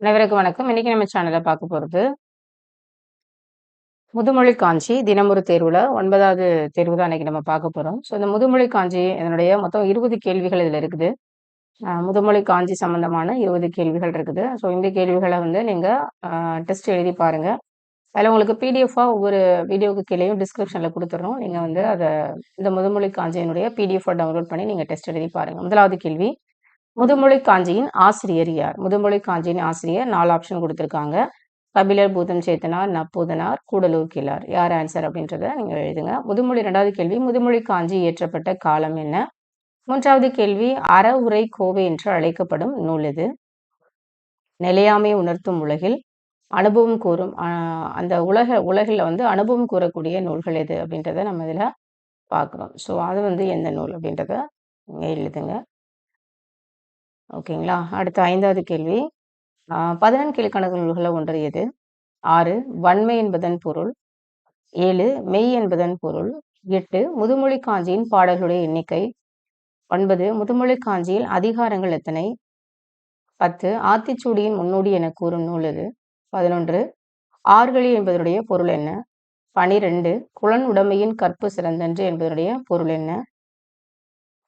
அனைவருக்கும் வணக்கம். இன்னைக்கு நம்ம சேனலை பார்க்க போகிறது முதுமொழி காஞ்சி தினமொரு தேர்வில் ஒன்பதாவது தேர்வு தான் இன்னைக்கு நம்ம பார்க்க போகிறோம் ஸோ இந்த முதுமொழி காஞ்சி இதனுடைய மொத்தம் இருபது கேள்விகள் இதில் இருக்குது. முதுமொழி காஞ்சி சம்பந்தமான இருபது கேள்விகள் இருக்குது. ஸோ இந்த கேள்விகளை வந்து நீங்கள் டெஸ்ட் எழுதி பாருங்கள் அதில் உங்களுக்கு பிடிஎஃபாக ஒவ்வொரு வீடியோவுக்கு கீழேயும் டிஸ்கிரிப்ஷனில் கொடுத்துட்றோம் நீங்கள் வந்து அதை இந்த முதுமொழி காஞ்சியினுடைய பிடிஎஃபாக டவுன்லோட் பண்ணி நீங்கள் டெஸ்ட் எழுதி பாருங்கள் முதலாவது கேள்வி முதுமொழி காஞ்சியின் ஆசிரியர் யார்? முதுமொழி காஞ்சியின் ஆசிரியர் நாலு ஆப்ஷன் கொடுத்துருக்காங்க. கபிலர் பூதம் சேத்தனார் நப்பூதனார் கூடலூர் கிளார் யார் ஆன்சர் அப்படின்றத நீங்கள் எழுதுங்க. முதுமொழி ரெண்டாவது கேள்வி முதுமொழி காஞ்சி இயற்றப்பட்ட காலம் என்ன? மூன்றாவது கேள்வி அற உரை கோவை என்று அழைக்கப்படும் நூல் இது நிலையாமை உணர்த்தும் உலகில் அனுபவம் கூறும் அந்த உலக உலகில் வந்து அனுபவம் கூறக்கூடிய நூல்கள் எது அப்படின்றத நம்ம இதில் பார்க்குறோம். ஸோ அது வந்து எந்த நூல் அப்படின்றத நீங்கள் எழுதுங்க. ஓகேங்களா? அடுத்த ஐந்தாவது கேள்வி. பதினெண் கீழ்கணக்கு நூல்களில் ஒன்று எது? ஆறு வன்மை என்பதன் பொருள். ஏழு மெய் என்பதன் பொருள். எட்டு முதுமொழி காஞ்சியின் பாடல்களுடைய எண்ணிக்கை. ஒன்பது முதுமொழி காஞ்சியில் அதிகாரங்கள் எத்தனை? பத்து ஆத்திச்சூடியின் முன்னோடி என கூறும் நூல் இது பதினொன்று ஆர்கழி என்பதனுடைய பொருள் என்ன? பனிரெண்டு குலன் உடமையின் கற்பு சிறந்தன்று என்பதனுடைய பொருள் என்ன?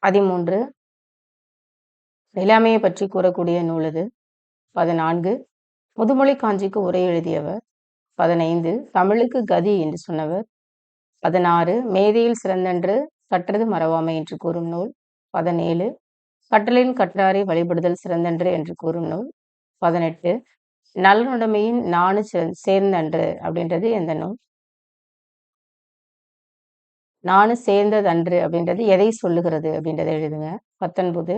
பதிமூன்று நிலைமையை பற்றி கூறக்கூடிய நூல் இது. பதினான்கு. முதுமொழி காஞ்சிக்கு உரை எழுதியவர். பதினைந்து. தமிழுக்கு கதி என்று சொன்னவர். பதினாறு. மேதையில் சிறந்தன்று கற்றது மறவாமை என்று கூறும் நூல். பதினேழு. கற்றலின் கற்றாரை வழிபடுதல் சிறந்தன்று என்று கூறும் நூல். பதினெட்டு. நலனுடைமையின் நானு சேர்ந்தன்று அப்படின்றது எந்த நூல்? நானு சேர்ந்ததன்று அப்படின்றது எதை சொல்லுகிறது அப்படின்றத எழுதுங்க. பத்தொன்பது.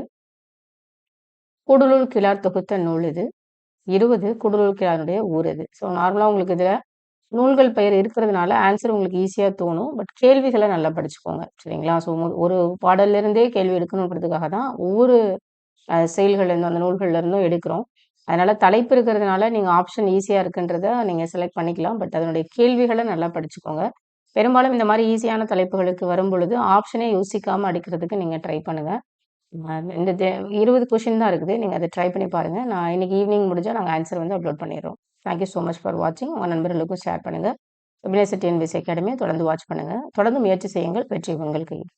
குடலூர் கிழார் தொகுத்த நூல் இது. இருபது குடலூர் கிழாருடைய ஊர் இது. ஸோ நார்மலாக உங்களுக்கு இதில் நூல்கள் பெயர் இருக்கிறதுனால ஆன்சர் உங்களுக்கு ஈஸியாக தோணும். பட் கேள்விகளை நல்லா படிச்சுக்கோங்க. சரிங்களா? ஸோ ஒரு பாடல்லிருந்தே கேள்வி எடுக்கணுன்றதுக்காக தான் ஒவ்வொரு செயல்கள்லேருந்தும் அந்த நூல்கள்லேருந்தும் எடுக்கிறோம். அதனால் தலைப்பு இருக்கிறதுனால நீங்கள் ஆப்ஷன் ஈஸியாக இருக்குன்றத நீங்கள் செலக்ட் பண்ணிக்கலாம். பட் அதனுடைய கேள்விகளை நல்லா படிச்சுக்கோங்க. பெரும்பாலும் இந்த மாதிரி ஈஸியான தலைப்புகளுக்கு வரும் பொழுது ஆப்ஷனே யோசிக்காமல் அடிக்கிறதுக்கு நீங்கள் ட்ரை பண்ணுங்கள் இந்த இருபது கொஷின் தான் இருக்குது. நீங்கள் அதை ட்ரை பண்ணி பாருங்கள் நான் இன்னைக்கு ஈவினிங் முடிஞ்சால் நாங்கள் ஆன்சர் வந்து அப்லோட் பண்ணிடுறோம். தேங்க்யூ ஸோ மச் ஃபார் வாட்சிங் உங்கள் நண்பர்களுக்கும் ஷேர் பண்ணுங்கள் வெபினேசர் டிஎன்பிசி அகாடமியை தொடர்ந்து வாட்ச் பண்ணுங்கள் தொடர்ந்து முயற்சி செய்யுங்கள். வெற்றி உங்கள் கையில்.